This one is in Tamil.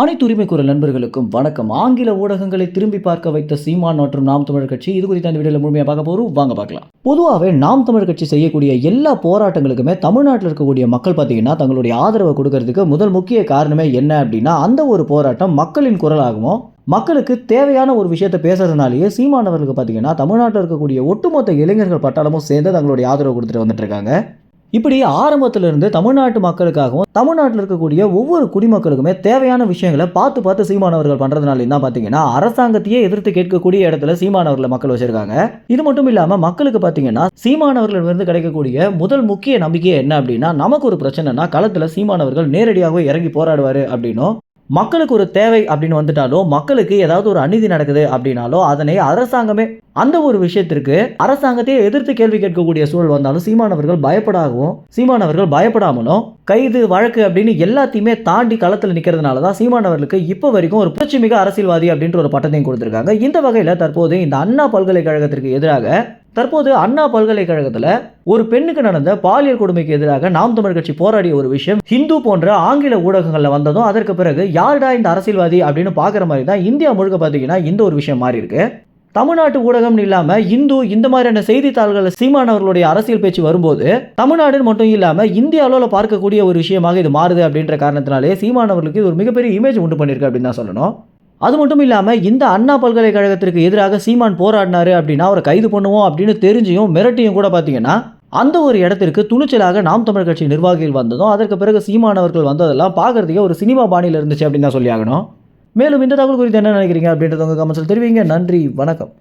அனைத்து உரிமை குரல் நண்பர்களுக்கும் வணக்கம். ஆங்கில ஊடகங்களை திரும்பி பார்க்க வைத்த சீமான் மற்றும் நாம் தமிழர் கட்சி இது குறித்த அந்த வீடியோவில் முழுமையாக பார்க்க போகிறோம் வாங்க பார்க்கலாம். பொதுவாகவே நாம் தமிழர் கட்சி செய்யக்கூடிய எல்லா போராட்டங்களுக்குமே தமிழ்நாட்டில் இருக்கக்கூடிய மக்கள் பார்த்தீங்கன்னா தங்களுடைய ஆதரவை கொடுக்கறதுக்கு முதல் முக்கிய காரணமே என்ன அப்படின்னா அந்த ஒரு போராட்டம் மக்களின் குரலாகவும் மக்களுக்கு தேவையான ஒரு விஷயத்தை பேசுறதுனாலேயே சீமானவர்களுக்கு பார்த்தீங்கன்னா தமிழ்நாட்டில் இருக்கக்கூடிய ஒட்டுமொத்த இளைஞர்கள் பட்டாளமும் சேர்ந்து தங்களுடைய ஆதரவு கொடுத்துட்டு வந்துட்டு இருக்காங்க. இப்படி ஆரம்பத்திலிருந்து தமிழ்நாட்டு மக்களுக்காகவும் தமிழ்நாட்டில் இருக்கக்கூடிய ஒவ்வொரு குடிமக்களுக்குமே தேவையான விஷயங்களை பார்த்து பார்த்து சீமானவர்கள் பண்ணுறதுனால தான் பார்த்தீங்கன்னா அரசாங்கத்தையே எதிர்த்து கேட்கக்கூடிய இடத்துல சீமானவர்களை மக்கள் வச்சிருக்காங்க. இது மட்டும் இல்லாமல் மக்களுக்கு பார்த்தீங்கன்னா சீமானவர்களிடமிருந்து கிடைக்கக்கூடிய முதல் முக்கிய நம்பிக்கை என்ன அப்படின்னா நமக்கு ஒரு பிரச்சனைனா களத்தில் சீமானவர்கள் நேரடியாகவே இறங்கி போராடுவார் அப்படின்னும் மக்களுக்கு ஒரு தேவை அப்படின்னு வந்துட்டாலோ மக்களுக்கு ஏதாவது ஒரு அநீதி நடக்குது அப்படின்னாலோ அதனை அரசாங்கமே அந்த ஒரு விஷயத்திற்கு அரசாங்கத்தையே எதிர்த்து கேள்வி கேட்கக்கூடிய சூழல் வந்தாலும் சீமானவர்கள் பயப்படாகவும் சீமானவர்கள் பயப்படாமலும் கைது வழக்கு அப்படின்னு எல்லாத்தையுமே தாண்டி களத்தில் நிற்கிறதுனால தான் சீமானவர்களுக்கு இப்போ வரைக்கும் ஒரு புரட்சி மிக அரசியல்வாதி அப்படின்ற ஒரு பட்டத்தையும் கொடுத்துருக்காங்க. இந்த வகையில் தற்போது இந்த அண்ணா பல்கலைக்கழகத்திற்கு எதிராக தற்போது அண்ணா பல்கலைக்கழகத்தில் ஒரு பெண்ணுக்கு நடந்த பாலியல் கொடுமைக்கு எதிராக நாம் தமிழ் கட்சி போராடிய ஒரு விஷயம் ஹிந்து போன்ற ஆங்கில ஊடகங்களில் வந்ததும் அதற்கு பிறகு யாருடா இந்த அரசியல்வாதி அப்படின்னு பார்க்குற மாதிரி தான் இந்தியா முழுக்க பார்த்தீங்கன்னா இந்த ஒரு விஷயம் மாறி இருக்கு. தமிழ்நாட்டு ஊடகம்னு இல்லாமல் இந்து இந்த மாதிரியான செய்தித்தாள்கள் சீமானவர்களுடைய அரசியல் பேச்சு வரும்போது தமிழ்நாடுன்னு மட்டும் இல்லாமல் இந்திய அளவில் பார்க்கக்கூடிய ஒரு விஷயமாக இது மாறுது அப்படின்ற காரணத்தினாலே சீமானவர்களுக்கு இது ஒரு மிகப்பெரிய இமேஜ் உண்டு பண்ணியிருக்கு அப்படின்னு தான் சொல்லணும். அது மட்டும் இல்லாமல் இந்த அண்ணா பல்கலைக்கழகத்திற்கு எதிராக சீமான் போராடினாரு அப்படின்னா அவரை கைது பண்ணுவோம் அப்படின்னு தெரிஞ்சியும் மிரட்டியும் கூட பார்த்தீங்கன்னா அந்த ஒரு இடத்திற்கு துணிச்சலாக நாம் தமிழ் கட்சி நிர்வாகிகள் வந்ததும் அதற்கு பிறகு சீமானவர்கள் வந்ததெல்லாம் பார்க்கறதுக்கே ஒரு சினிமா பாணியில் இருந்துச்சு அப்படின்னு தான் சொல்லி ஆகணும். மேலும் இந்த தகவல் குறித்து என்ன நினைக்கிறீங்க அப்படின்றத உங்கள் கமெண்ட்ஸில் தெரிவிங்க. நன்றி வணக்கம்.